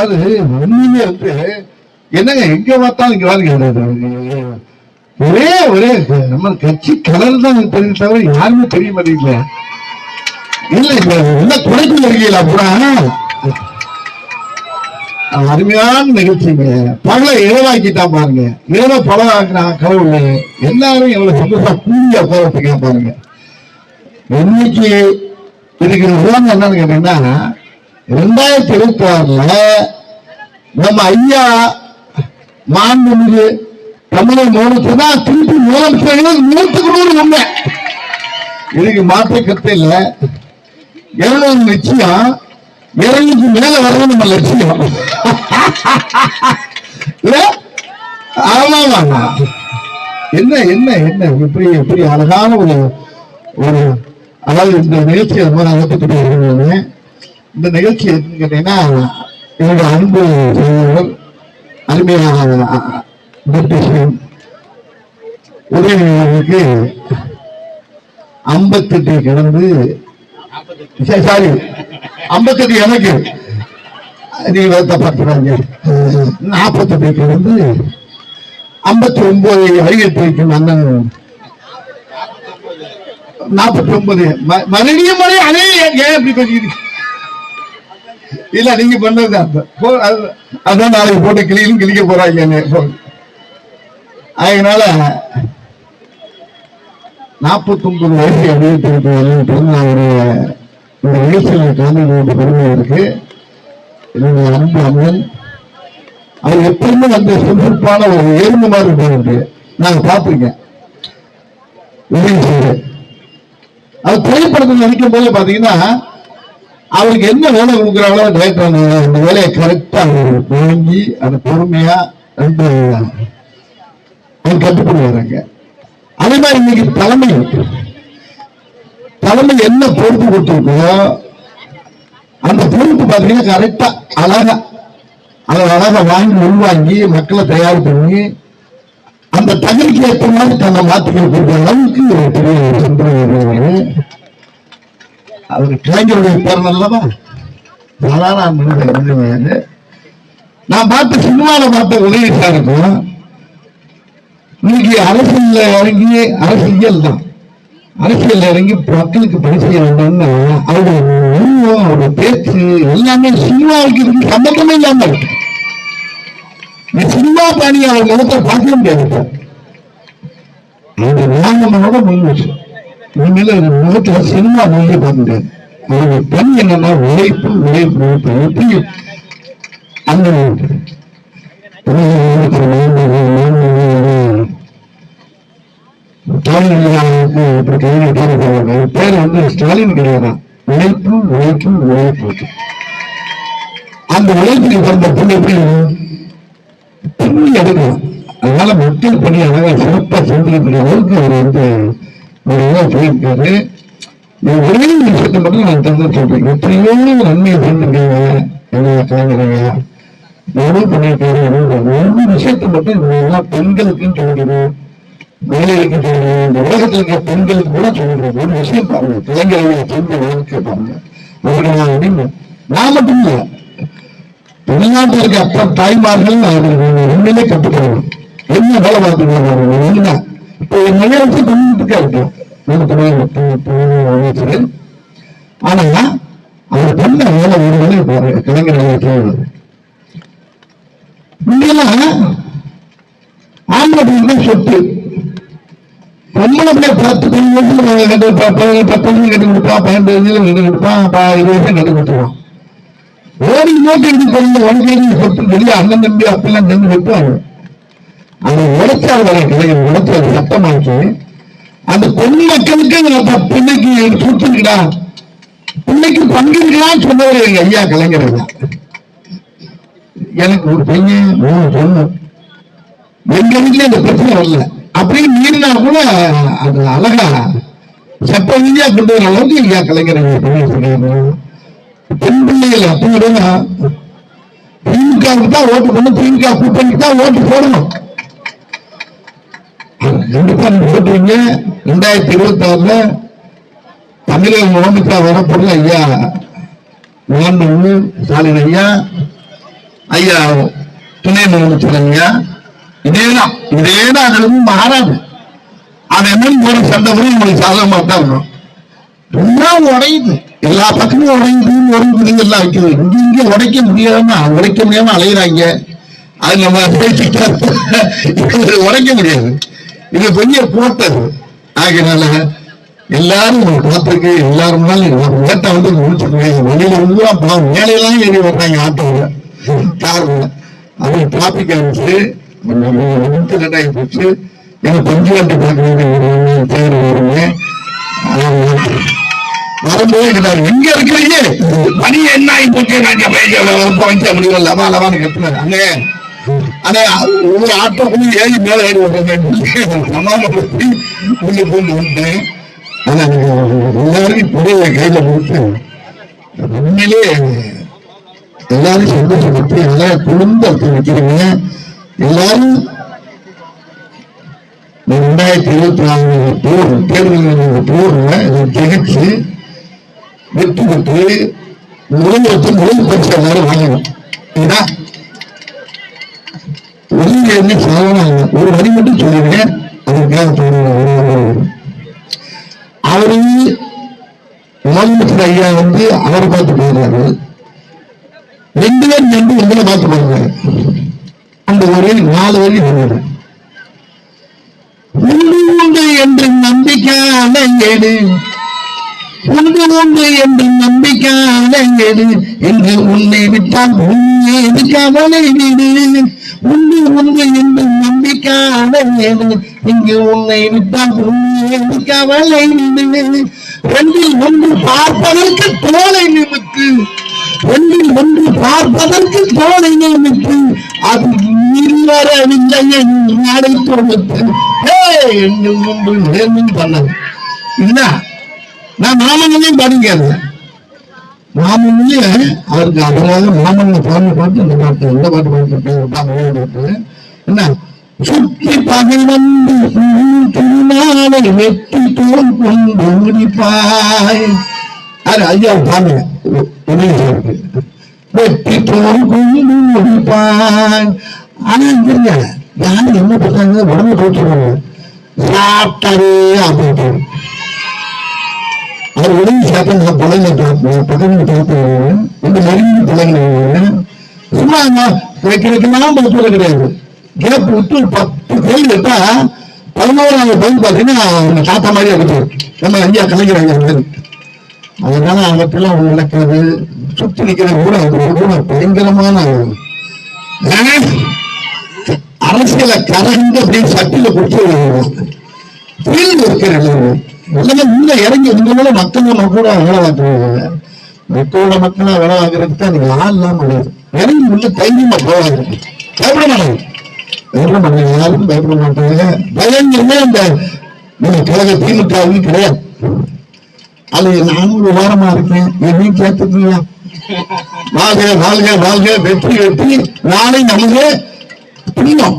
அதாவது ஒண்ணுமே வந்து என்னங்க எங்க பார்த்தாலும் இங்க வாங்க. ஒரே ஒரே நம்ம கட்சி கலர் தான் தெரியும் தவிர யாருமே தெரிய மாட்டேங்கல இல்ல இல்ல என்ன குறைக்கும் இருக்கீங்களா அப்புறம் அருமையான நிகழ்ச்சிங்க. பகல இரவாக்கிட்டா பாருங்க. இரவ பழம் கடவுள் எல்லாரும் எவ்வளவு சந்தோஷமா கூடிய உட்காரத்துக்கா பாருங்க. இன்னைக்கு இருக்கிற உலகம் என்னன்னு கேட்டீங்கன்னா ரெண்டாயிரத்தி இருபத்தி ஆறுல நம்ம ஐயா மாண்புமிகு தமிழக முதலமைச்சர் தான் திருப்பி முதலமைச்சர் நூற்றுக்கு நூறு உண்மை இதுக்கு மாற்ற கருத்து இல்ல. இருநூறு லட்சியம் இருநூறுக்கு மேல வர்றது நம்ம லட்சியம். ஆமாமா என்ன என்ன என்ன? எப்படி எப்படி அழகான ஒரு ஒரு அதாவது இந்த நிகழ்ச்சி அது மாதிரி அகப்பட்டு வருகிறது இந்த நிகழ்ச்சி எதுன்னு கேட்டீங்கன்னா என்னோட அன்பு சகோதரர் அருமையான டெப்டிஷன் உதயநிதிக்கு ஐம்பத்தெட்டு கடந்து சாரி ஐம்பத்தெட்டு எனக்கு. நீ வருத்தப்படுறாங்க நாற்பத்தெட்டு கடந்து ஐம்பத்தி ஒன்பது வயது வைக்கும் அண்ணன். நாற்பத்தி ஒன்பது மறுபடியும் மறுபடியும் அணை ஏன் எப்படி கொஞ்சம் இல்ல நீங்க பண்ணதுதான் அதான் நாளைக்கு போட்டு கிளியும் கிளிக்க போறாங்க அதனால நாற்பத்தி ஒன்பது வயசு அறிவித்திருக்க ஒரு இந்த நிகழ்ச்சியில் கலந்து கொண்ட பெருமை இருக்கு. என்னுடைய அன்பு அம்மன் அவர் எப்பவுமே அந்த சுறுசுறுப்பான ஒரு எறும்பு மாதிரி இருப்பாரு நாங்க பார்த்திருக்கேன். உதவி செய்யறேன் அவர் திரைப்படத்தில் நடிக்கும் போது பாத்தீங்கன்னா அவருக்கு என்ன வேலை கொடுக்குறாங்களோ டைரக்டர் அந்த வேலையை கரெக்டா வாங்கி அதை பொறுமையா ரொம்ப கட்டுப்படி வர்றாங்க அதே மாதிரி இன்னைக்கு தலைமை தலைமை என்ன பொறுப்பு கொடுத்துருக்கோ அந்த பொறுப்பு பாத்தீங்கன்னா கரெக்டா அழகா அதை அழகா வாங்கி உள்வாங்கி மக்களை தயார் பண்ணி அந்த தகுதிக்கு ஏற்ற மாதிரி தன்னை மாற்றிக்கிற அளவுக்கு பெரிய அவர் கலைஞருடைய பிறந்த அல்லவா? சாதாரண மனிதன் நான் பார்த்த சினிமாவில் பார்த்த உதவி சாருக்கும் இன்னைக்கு அரசியல்ல இறங்கி அரசியல் தான். அரசியல் இறங்கி மக்களுக்கு பணி செய்ய வேண்டும்னா அவருடைய உருவம் அவருடைய பேச்சு எல்லாமே சினிமாவுக்கு இதுக்கு சம்பந்தமே இல்லாம இருக்கு. சினிமா பாணி அவர் முகத்தை பார்க்க முடியாது இப்ப. அவருடைய வாகனமோட முன்வச்சு இனிமேல் ஒரு முகத்துல சினிமா மொழியை பார்க்க முடியாது அவருடைய என்னன்னா உழைப்பு உழைப்பு உழைப்பு எப்படி அந்த ஸ்டாலின் இப்படி பேர் வந்து ஸ்டாலின் கிடையாது. உழைப்பு உழைப்பு உழைப்பு. அந்த உழைப்புக்கு பிறந்த பொண்ணு எப்படி பின்னி எடுக்கணும். அதனால மக்கள் பணி அழகா சிறப்பா அளவுக்கு அவர் வந்து நிறைய போயிருக்காரு ஒரே விஷயத்தை மட்டும் நான் தெரிஞ்சு சொல்றேன். எத்தனையோ நன்மையை செஞ்சிருக்கீங்க என்னைய பண்ணியிருக்காரு ஒவ்வொரு விஷயத்தை மட்டும் இதெல்லாம் பெண்களுக்குன்னு சொல்கிறோம் வேலைக்கு சொல்றோம் இந்த உலகத்தில் இருக்க பெண்களுக்கு கூட சொல்றோம் ஒரு விஷயம் பாருங்க. கலைஞர்களை செஞ்ச வாழ்க்கை அவர்கள் அப்படின்னு நான் மட்டும் இல்லை. வெளிநாட்டில் இருக்க அப்பா தாய்மார்கள் அவர்கள் உண்மையிலே கற்றுக்கணும் என்ன வேலை பார்த்துக்கிறாங்க என்ன இப்போ நிகழ்ச்சி பண்ணிட்டு இருக்காரு நம்ம அமைச்சர் ஆனா அவர் பண்ண வேலை ஒரு வேலை பாருங்க கலைஞர் முன்னெல்லாம் ஆம்பளை பிள்ளை சொத்து பொம்பளை பத்து பத்து கட்டு பத்து வருஷம் கட்டு கொடுப்பான் பன்னெண்டு வருஷம் கொடுப்பான் இருபது வருஷம் கட்டு கொடுத்துருவான் ஓடி நோக்கி இது பண்ண ஒன்றையும் சொத்து வெளியே அண்ணன் தம்பி அப்பெல்லாம் நின்று அதை அந்த உழைச்சால் வர கலைஞர் உழைச்சால் சட்டமாக்கி அந்த பெண் மக்களுக்கு பிள்ளைக்கு சுத்துங்கடா பிள்ளைக்கு பங்கிருக்கலாம் சொன்னவர் எங்க ஐயா கலைஞர் தான் எனக்கு ஒரு பையன் மூணு பொண்ணு. எங்க வீட்டுல இந்த பிரச்சனை வரல. அப்படின்னு மீறினா கூட அது அழகா சட்ட ரீதியா கொண்டு வர அளவுக்கு ஐயா கலைஞர் எங்க பெண் பிள்ளைகள் அப்படின்னா திமுகவுக்கு தான் ஓட்டு பண்ணு திமுக கூட்டணிக்கு தான் ஓட்டு போடணும். கண்டிப்பா நீங்க ரெண்டாயிரத்தி இருபத்தி ஆறுல தமிழக முதலமைச்சர் வரப்போறது ஐயா மாண்புமிகு ஸ்டாலின் ஐயா ஐயா துணை முதலமைச்சர் ஐயா. இதேதான் இதேதான் அதுல மாறாது. அது என்னன்னு ஒரு சண்டை வரும் உங்களுக்கு சாதகமா தான் வரும். எல்லாம் உடையுது. எல்லா பக்கமும் உடையுது உடையுது எல்லாம் வைக்குது இங்க இங்க உடைக்க முடியாம உடைக்க முடியாம அலையிறாங்க. அது நம்ம உடைக்க முடியாது. நீங்க கொஞ்சம் போட்டது. ஆகினால எல்லாரும் உங்களை பார்த்துருக்கு எல்லாரும் வேட்டை வந்து முடிச்சுருக்கேன் வெளியில வந்து பாவம் மேலையெல்லாம் ஏறி வர்றாங்க ஆட்டோவில் கார்ல. அவங்க டிராபிக் ஆரம்பிச்சு லேட் ஆகி போச்சு. எனக்கு பஞ்சு வண்டி பார்க்கறது பேர் வருங்க வரும்போது கேட்டாரு எங்க இருக்கிறீங்க? மணி என்ன ஆகி போச்சு? நான் பேச முடியல லவா லவான்னு கேட்டுனாரு அங்கே அண்ணே ஒரு ஆட்டோக்குள்ள ஏறி மேல ஏறி உள்ள பூந்து வந்துட்டேன். கையில கொடுத்து உண்மையிலே எல்லாரும் சந்தோஷப்பட்டு எல்லா குடும்பத்தை வைக்கிறீங்க எல்லாரும் ரெண்டாயிரத்தி இருபத்தி நாலு போர் தேர்தல் போர்ல இதை ஜெயிச்சு வெற்றி பெற்று முதல்வருக்கு முதல் பரிசு எல்லாரும் வாங்கணும் என்ன வெளியில சாதனம் ஒரு வரி மட்டும் சொல்லிடுறேன் அதுக்காக சொல்லுவேன் அவரு முதலமைச்சர் ஐயா வந்து அவரை பார்த்து போயிடுறாரு ரெண்டு பேர் நம்பி உங்களை பார்த்து போறாரு அந்த ஒரே நாலு வரி வருவாரு உண்டு உண்டு நம்பிக்கையான ஏடு உண்டு உண்டு என்று நம்பிக்கையான என்று உன்னை விட்டால் உன்னேது கவலை விடு. உண்டு உண்டு என்று நம்பிக்கையான இங்கு உன்னை விட்டால் உண்மை கவலை விடு. ஒன்றில் ஒன்று பார்ப்பதற்கு தோலை நிமித்து ஒன்றில் ஒன்று பார்ப்பதற்கு தோலை நியமித்து அது இருவரவில்லை என்று நாடை தோணுத்து என்று முன்பு நேர்மையும் பண்ணது என்ன நான் மாமன்னையும் படிக்காது மாமன்னையே அவருக்கு அவராக மாமன்னை பாட்டு பாட்டு இந்த பாட்டு இந்த பாட்டு பாட்டு என்ன? சுற்றி பகை வந்து திருநாளை வெற்றி தோல் கொண்டு முடிப்பாய். அது ஐயா பாருங்க. வெற்றி தோல் கொண்டு முடிப்பாய். ஆனா இங்க யாரும் என்ன பண்ணாங்க உடம்பு போட்டுருவாங்க சாப்பிட்டாரு அப்படின்ட்டு அவர் உடம்பு சாப்பிட்டு நான் பழங்க பார்ப்பேன் பக்கத்துல பார்ப்பேன் இந்த மருந்து பழங்க சும்மா வைக்கிறதுக்கெல்லாம் பழக்கம் கிடையாது. கேப் விட்டு பத்து கேள்வி கேட்டா பதினோராவது பதில் பார்த்தீங்கன்னா அவங்க தாத்தா மாதிரி இருக்குது. நம்ம ஐயா கலைஞர் அதனால அவற்றெல்லாம் நடக்கிறது. சுத்தி நிக்கிற கூட கூட பயங்கரமான ஆஹ், அரசியல கரண்டு அப்படின்னு சட்டில கொடுத்து இருக்கிற எல்லாமே உள்ள இறங்கி உங்களோட மக்கள் கூட வேலை பார்க்குறாங்க மக்களோட மக்களை வேலை பார்க்கறதுக்கு தான் நீங்க ஆள் இல்லாம முடியாது இறங்கி உள்ள தைரியமா போவாங்க பயப்பட மாட்டாங்க பயப்பட மாட்டாங்க யாருக்கும் பயப்பட மாட்டாங்க பயங்கரமே அந்த நீங்க கழக திமுகவுக்கு கிடையாது. அது நானும் ஒரு வாரமா இருக்கேன். என்னையும் கேட்டுக்கீங்களா? வாழ்க வாழ்க வாழ்க. வெற்றி வெற்றி. நாளை நமக்கு புரியும்